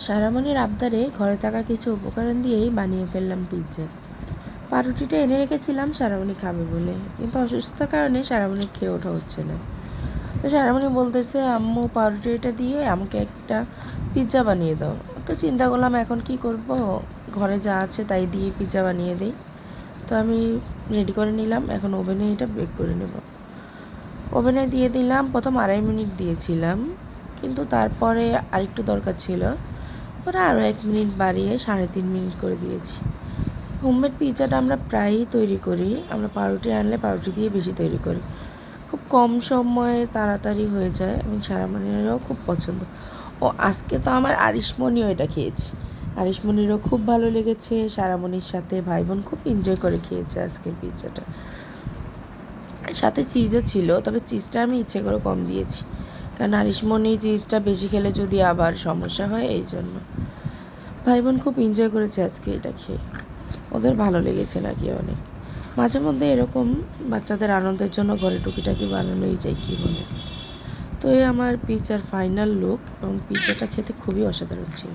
সারামণির আবদারে ঘরে থাকা কিছু উপকরণ দিয়েই বানিয়ে ফেললাম পিৎজা। পাউরুটিটা এনে রেখেছিলাম সারামণি খাবে বলে। কিন্তু অসুস্থতার কারণে সারামণির খেয়ে ওঠা হচ্ছে না। তো সারামণি বলতেছে, আম্মু পাউরুটিটা দিয়ে আমাকে একটা পিৎজা বানিয়ে দাও। তো চিন্তা করলাম, এখন কি করব? ঘরে যা আছে তাই দিয়ে পিৎজা বানিয়ে দিই। তো আমি রেডি করে নিলাম। এখন ওভেনে এটা বেক করে নেব। ওভেনে দিয়ে দিলাম, প্রথম আড়াই মিনিট দিয়েছিলাম। কিন্তু তারপরে আরেকটু দরকার ছিল। ওরা আরও এক মিনিট বাড়িয়ে সাড়ে তিন মিনিট করে দিয়েছি। হোমমেড পিৎজাটা আমরা প্রায়ই তৈরি করি। আমরা পাউরুটি আনলে পাউরুটি দিয়ে বেশি তৈরি করি। খুব কম সময়ে তাড়াতাড়ি হয়ে যায়। এবং সারামণিরও খুব পছন্দ। ও, আজকে তো আমার আরিশমণিও এটা খেয়েছি। আরিশমণিরও খুব ভালো লেগেছে। সারামণির সাথে ভাই বোন খুব এনজয় করে খেয়েছে আজকের পিৎজাটা। সাথে চিজও ছিল, তবে চিজটা আমি ইচ্ছে করে কম দিয়েছি। কারণ আরিশমণি চিজটা বেশি খেলে যদি আবার সমস্যা হয়, এই জন্য। ভাই বোন খুব এনজয় করেছে আজকে এটা খেয়ে। ওদের ভালো লেগেছে নাকি অনেক। মাঝে মধ্যে এরকম বাচ্চাদের আনন্দের জন্য ঘরে টুকিটাকি বানানোই যায় কী বলে। তো এই আমার পিজার ফাইনাল লুক এবং পিজাটা খেতে খুবই অসাধারণ ছিল।